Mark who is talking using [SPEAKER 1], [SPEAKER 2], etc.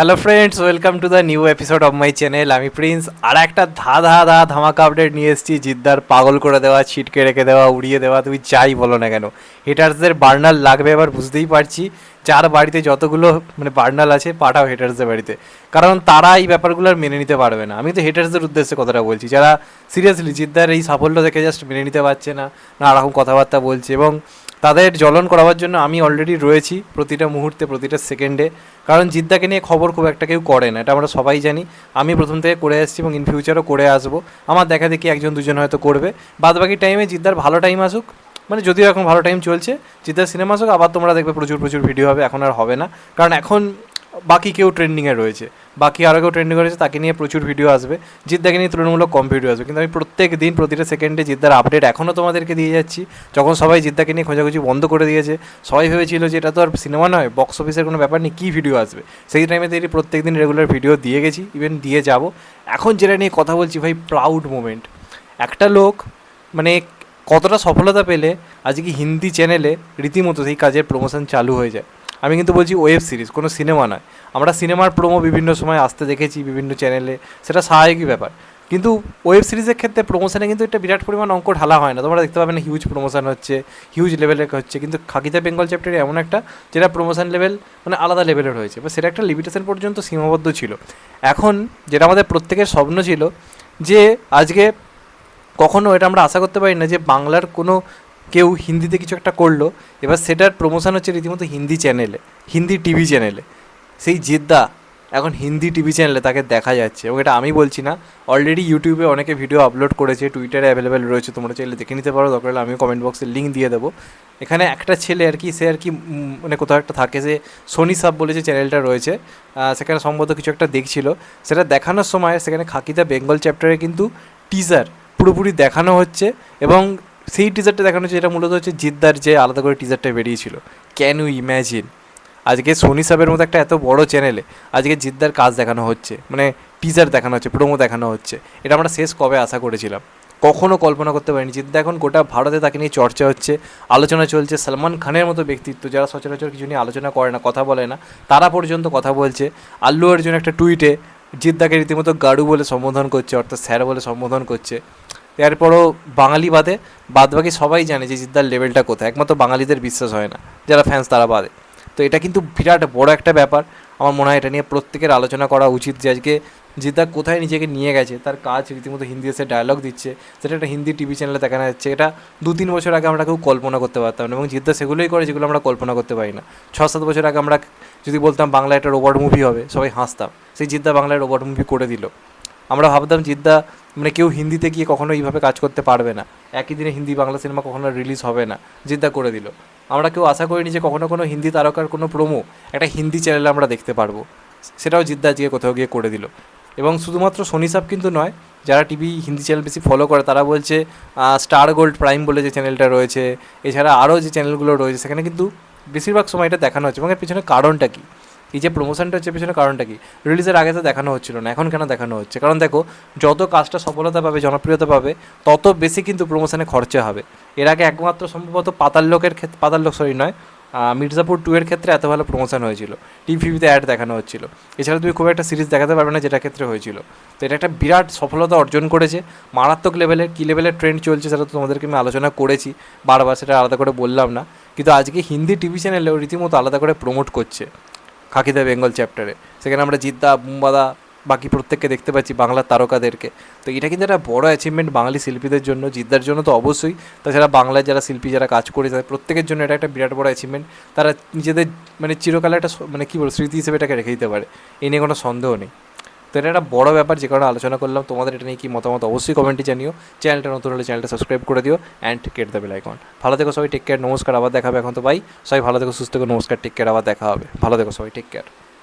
[SPEAKER 1] Hello friends welcome to the new episode of my channel আমি Prince আর একটা ধা ধা ধা ধামাকা আপডেট নিয়ে এসেছি। জিদ্দার পাগল করে দেওয়া, ছিটকে রেখে দেওয়া, উড়িয়ে দেওয়া, তুমি যাই বলো না কেন। হেটার্সদের বার্নার লাগবে এবার, বুঝতেই পারছি। যার বাড়িতে যতগুলো মানে বার্নাল আছে, পাঠাও হেটার্সদের বাড়িতে। কারণ তারা এই ব্যাপারগুলো আর মেনে নিতে পারবে না। আমি তো হেটার্সদের উদ্দেশ্যে কথাটা বলছি। যারা সিরিয়াসলি জিদ্দার এই সাফল্য দেখে জাস্ট মেনে নিতে পারছে না না রকম কথাবার্তা বলছে এবং তাদের জ্বলন করাবার জন্য আমি অলরেডি রয়েছি প্রতিটা মুহূর্তে, প্রতিটা সেকেন্ডে কারণ জিদ্দাকে নিয়ে খবর খুব একটা কেউ করে না, এটা আমরা সবাই জানি। আমি প্রথম থেকে করে আসছি এবং ইন ফিউচারও করে আসব। আমার দেখা দেখি একজন, দুজন হয়তো করবে। বাদ বাকি টাইমে জিদ্দার ভালো টাইম আসুক মানে যদিও এখন ভালো টাইম চলছে, জিদ্দার সিনেমা আসুক, আবার তোমরা দেখবে প্রচুর প্রচুর ভিডিও হবে, এখন আর হবে না। কারণ এখন বাকি কেউ ট্রেন্ডিংয়ে রয়েছে। বাকি আরও কেউ ট্রেন্ডিং রয়েছে, তাকে নিয়ে প্রচুর ভিডিও আসবে। জিদ্দাকে নিয়ে তুলনামূলক কম ভিডিও আসবে। কিন্তু আমি প্রত্যেক দিন, প্রতিটা সেকেন্ডে জিদ্দার আপডেট এখনও তোমাদেরকে দিয়ে যাচ্ছি। যখন সবাই জিদ্দাকে নিয়ে খোঁজাখুঁজি বন্ধ করে দিয়েছে, সবাই ভেবেছিল যে এটা তো আর সিনেমা নয় বক্স অফিসের কোনো ব্যাপার নেই, কী ভিডিও আসবে? সেই টাইমে তিনি প্রত্যেক দিন রেগুলার ভিডিও দিয়ে গেছি ইভেন দিয়ে যাব। এখন যেটা নিয়ে কথা বলছি, ভাই প্রাউড মোমেন্ট একটা লোক মানে কতটা সফলতা পেলে, আজকে হিন্দি চ্যানেলে রীতিমতো সেই কাজের প্রমোশন চালু হয়ে যায়। আমি কিন্তু বলছি ওয়েব সিরিজ কোনো সিনেমা নয়। আমরা সিনেমার প্রোমো বিভিন্ন সময় আসতে দেখেছি, বিভিন্ন চ্যানেলে সেটা স্বাভাবিকই ব্যাপার। কিন্তু ওয়েব সিরিজের ক্ষেত্রে প্রমোশনে কিন্তু একটা বিরাট পরিমাণ অঙ্ক ঢালা হয় না। তোমরা দেখতে পাবে না হিউজ প্রমোশন হচ্ছে হিউজ লেভেলের হচ্ছে। কিন্তু খাকিতা বেঙ্গল চ্যাপ্টারে এমন একটা যেটা প্রমোশন লেভেল মানে আলাদা লেভেলের হয়েছে। বা সেটা একটা লিমিটেশন পর্যন্ত সীমাবদ্ধ ছিল। এখন যেটা আমাদের প্রত্যেকের স্বপ্ন ছিল যে আজকে কখনো এটা আমরা আশা করতে পারি না যে বাংলার কোনো কেউ হিন্দিতে কিছু একটা করল, এবার সেটার প্রমোশন হচ্ছে রীতিমতো হিন্দি চ্যানেলে হিন্দি টিভি চ্যানেলে সেই জেদ্দা এখন হিন্দি টিভি চ্যানেলে তাকে দেখা যাচ্ছে এবং এটা আমি বলছি না অলরেডি ইউটিউবে অনেকে ভিডিও আপলোড করেছে টুইটারে অ্যাভেলেবেল রয়েছে, তোমরা চাইলে দেখে নিতে পারো, দরকার আমিও কমেন্ট বক্সে লিঙ্ক দিয়ে দেবো। এখানে একটা ছেলে আর কি, সে আর কি মানে কোথাও একটা থাকে যে সোনি সাব বলে যে চ্যানেলটা রয়েছে সেখানে সম্ভবত কিছু একটা দেখছিল। সেটা দেখানোর সময় সেখানে খাকিদা বেঙ্গল চ্যাপ্টারে কিন্তু টিজার পুরোপুরি দেখানো হচ্ছে এবং সেই টিজারটা দেখানো হচ্ছে যেটা মূলত হচ্ছে জিদ্দার যে আলাদা করে টিজারটা বেরিয়েছিল। ক্যান ইউ ইম্যাজিন আজকে সোনি সাবের মতো একটা এত বড় চ্যানেলে আজকে জিদ্দার কাজ দেখানো হচ্ছে মানে টিজার দেখানো হচ্ছে প্রোমো দেখানো হচ্ছে। এটা আমরা শেষ কবে আশা করেছিলাম। কখনও কল্পনা করতে পারিনি। জিদ্দা এখন গোটা ভারতে তাকে নিয়ে চর্চা হচ্ছে, আলোচনা চলছে, সলমান খানের মতো ব্যক্তিত্ব যারা সচরাচর কিছু নিয়ে আলোচনা করে না, কথা বলে না, তারা পর্যন্ত কথা বলছে। আল্লু অর্জুন একটা টুইটে জিদ্দাকে রীতিমতো গাড়ু বলে সম্বোধন করছে, অর্থাৎ স্যার বলে সম্বোধন করছে। এরপরও বাঙালি বাদে বাদবাকি সবাই জানে যে জিদ্দার লেভেলটা কোথায়। একমাত্র বাঙালিদের বিশ্বাস হয় না, যারা ফ্যান্স তারা বাদে। তো এটা কিন্তু বিরাট বড় একটা ব্যাপার। আমার মনে হয় এটা নিয়ে প্রত্যেকের আলোচনা করা উচিত যে আজকে জিদ্দা কোথায় নিজেকে নিয়ে গেছে, তার কাজ রীতিমতো হিন্দি এসে ডায়লগ দিচ্ছে, সেটা একটা হিন্দি টিভি চ্যানেলে দেখানো যাচ্ছে, এটা দু তিন বছর আগে আমরা কেউ কল্পনা করতে পারতাম না, এবং জিদ্দা সেগুলোই করে যেগুলো আমরা কল্পনা করতে পারি না। ছ সাত বছর আগে আমরা যদি বলতাম বাংলা একটা রোবট মুভি হবে, সবাই হাসতাম, সেই জিদ্দা বাংলায় রোবট মুভি করে দিল। আমরা ভাবতাম জিদ্দা মানে কেউ হিন্দিতে গিয়ে কখনো এইভাবে কাজ করতে পারবে না। একই দিনে হিন্দি বাংলা সিনেমা কখনো রিলিজ হবে না। জিদ্দা করে দিল। আমরা কেউ আশা করিনি যে কখনো কোনো হিন্দি তারকার কোনো প্রোমো একটা হিন্দি চ্যানেলে আমরা দেখতে পারব। সেটাও জিদ্দা আজকে কোথাও গিয়ে করে দিল। এবং শুধুমাত্র সোনি সাব কিন্তু নয়, যারা টিভি হিন্দি চ্যানেল বেশি ফলো করে, তারা বলছে স্টার গোল্ড প্রাইম বলে যে চ্যানেলটা রয়েছে, এছাড়া আরও যে চ্যানেলগুলো রয়েছে, সেখানে কিন্তু বেশিরভাগ সময় এটা দেখানো হচ্ছে। এবং এর পিছনে কারণটা কী? এই যে প্রমোশনটা হচ্ছে পেছনে কারণটা কি? রিলিজের আগে তো দেখানো হচ্ছিল না, এখন কেন দেখানো হচ্ছে? কারণ দেখো, যত কাজটা সফলতা পাবে, জনপ্রিয়তা পাবে, তত বেশি কিন্তু প্রমোশনে খরচা হবে। এর আগে একমাত্র সম্ভবত পাতাল লোকের ক্ষেত্রে পাতাল লোক সরি নয় মির্জাপুর টু এর ক্ষেত্রে এত ভালো প্রমোশন হয়েছিল। টিভিতে অ্যাড দেখানো হচ্ছিল। এছাড়া তুমি খুব একটা সিরিজ দেখাতে পারবে না, যেটা ক্ষেত্রে হয়েছিল। তো এটা একটা বিরাট সফলতা অর্জন করেছে। মারাত্মক লেভেলের কী লেভেলের ট্রেন্ড চলছে সেটা তো তোমাদেরকে আমি আলোচনা করেছি। বারবার সেটা আলাদা করে বললাম না। কিন্তু আজকে হিন্দি টিভি চ্যানেলেও রীতিমতো আলাদা করে প্রমোট করছে। খাকিদা বেঙ্গল চ্যাপ্টারে। সেখানে আমরা জিদ্দা, বুম্বাদা, বাকি প্রত্যেককে দেখতে পাচ্ছি, বাংলার তারকাদেরকে। তো এটা কিন্তু একটা বড় অ্যাচিভমেন্ট বাঙালি শিল্পীদের জন্য, জিদ্দার জন্য তো অবশ্যই। তাছাড়া বাংলার যারা শিল্পী, যারা কাজ করে, তাদের প্রত্যেকের জন্য এটা একটা বিরাট বড় অ্যাচিভমেন্ট তারা নিজেদের মানে চিরকালে একটা মানে কী বলব, স্মৃতি হিসেবে এটাকে রেখে দিতে পারে। এ নিয়ে কোনো সন্দেহ নেই। তো এটা একটা বড় ব্যাপার, যে কারণে আলোচনা করলাম। তোমাদের এটা নিয়ে কি মতামত অবশ্যই কমেন্টে জানিও। চ্যানেলটা নতুন হলে চ্যানেলটা সাবস্ক্রাইব করে দিও অ্যান্ড কেট দেবে লাইকন ভালো থেকো সবাই টেক কেয়ার নমস্কার, আবার দেখাবে এখন তো বাই সবাই ভালো থেকো, সুস্থ থেকো, নমস্কার টেক কেয়ার আবার দেখা হবে। ভালো থেকো সবাই টেক কেয়ার